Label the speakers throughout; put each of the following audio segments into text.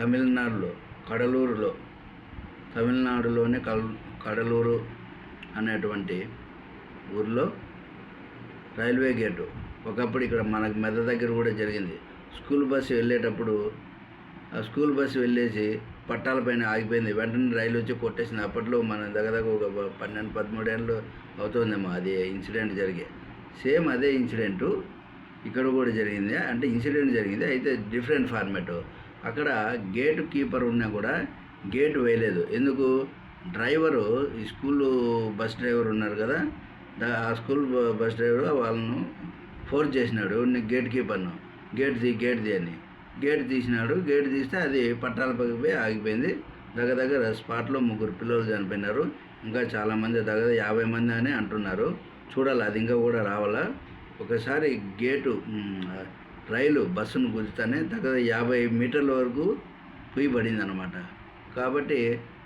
Speaker 1: తమిళనాడులో కడలూరులో తమిళనాడులోని కల్ కడలూరు అనేటువంటి ఊర్లో రైల్వే గేటు ఒకప్పుడు ఇక్కడ మనకు మెద దగ్గర కూడా జరిగింది. స్కూల్ బస్సు వెళ్ళేటప్పుడు ఆ స్కూల్ బస్సు వెళ్ళేసి పట్టాలపైన ఆగిపోయింది. వెంటనే రైలు వచ్చి కొట్టేసింది. అప్పట్లో మన దగ్గర దగ్గర ఒక పన్నెండు పదమూడు ఏళ్ళు అవుతుందేమో అది ఇన్సిడెంట్ జరిగే. సేమ్ అదే ఇన్సిడెంటు ఇక్కడ కూడా జరిగింది. అంటే ఇన్సిడెంట్ జరిగింది. అయితే డిఫరెంట్ ఫార్మాట్. అక్కడ గేటు కీపర్ ఉన్నా కూడా గేట్ వేయలేదు. ఎందుకు? డ్రైవరు ఈ స్కూల్ బస్ డ్రైవర్ ఉన్నారు కదా ఆ స్కూల్ బస్ డ్రైవర్ వాళ్ళను ఫోర్స్ చేసినాడు గేట్ కీపర్ను గేట్ తీ గేట్ తీ అని. గేట్ తీసినాడు గేట్ తీస్తే అది పట్టాల పైకి పోయి ఆగిపోయింది. దగ్గర దగ్గర స్పాట్లో ముగ్గురు పిల్లలు చనిపోయినారు. ఇంకా చాలామంది దగ్గర యాభై మంది అని అంటున్నారు. చూడాలి అది ఇంకా కూడా రావాలా? ఒకసారి గేటు రైలు బస్సును గుద్దుతానే దగ్గర యాభై మీటర్ల వరకు పొయ్యి అనమాట కాబట్టి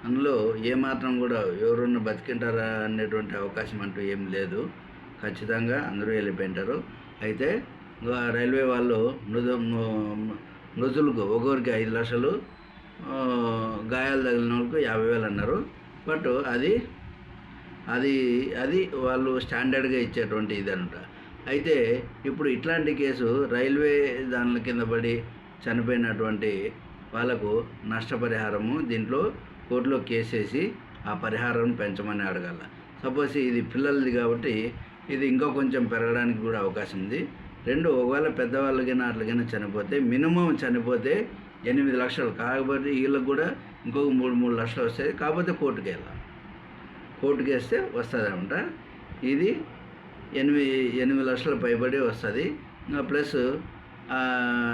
Speaker 1: అందులో ఏమాత్రం కూడా ఎవరన్నా బతికింటారా అనేటువంటి అవకాశం అంటూ ఏం లేదు. ఖచ్చితంగా అందరూ వెళ్ళిపోయింటారు. అయితే రైల్వే వాళ్ళు మృదు మృతులకు ఒక్కొక్కరికి ఐదు లక్షలు గాయాలు తగిలిన వాళ్ళకు యాభై వేలు అన్నారు. బట్ అది అది అది వాళ్ళు స్టాండర్డ్గా ఇచ్చేటువంటి ఇది అనమాట అయితే ఇప్పుడు ఇట్లాంటి కేసు రైల్వే దానిల కింద పడి చనిపోయినటువంటి వాళ్ళకు నష్టపరిహారము దీంట్లో కోర్టులో కేసేసి ఆ పరిహారం పెంచమని అడగాల. సపోజ్ ఇది పిల్లలది కాబట్టి ఇది ఇంకా కొంచెం పెరగడానికి కూడా అవకాశం ఉంది. రెండు ఒకవేళ పెద్దవాళ్ళకైనా అట్లకైనా చనిపోతే మినిమం చనిపోతే ఎనిమిది లక్షలు. కాకపోతే వీళ్ళకి కూడా ఇంకొక మూడు మూడు లక్షలు వస్తాయి. కాకపోతే కోర్టుకి వెళ్ళాలి. కోర్టుకి వేస్తే వస్తుంది అనమాట ఇది ఎనిమిది ఎనిమిది లక్షల పైబడి వస్తుంది. ప్లస్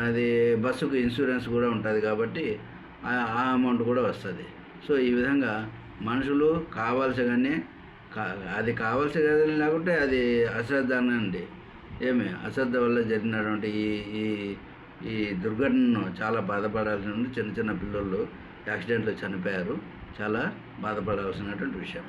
Speaker 1: అది బస్సుకు ఇన్సూరెన్స్ కూడా ఉంటుంది కాబట్టి ఆ అమౌంట్ కూడా వస్తుంది. సో ఈ విధంగా మనుషులు కావాల్సిగానే కా అది కావాల్సి కదని లేకుంటే అది అశ్రద్ధ అండి. ఏమి? అశ్రద్ధ వల్ల జరిగినటువంటి ఈ ఈ ఈ దుర్ఘటనను చాలా బాధపడాల్సి ఉంది చిన్న చిన్న పిల్లలు యాక్సిడెంట్లో చనిపోయారు. చాలా బాధపడాల్సినటువంటి విషయం.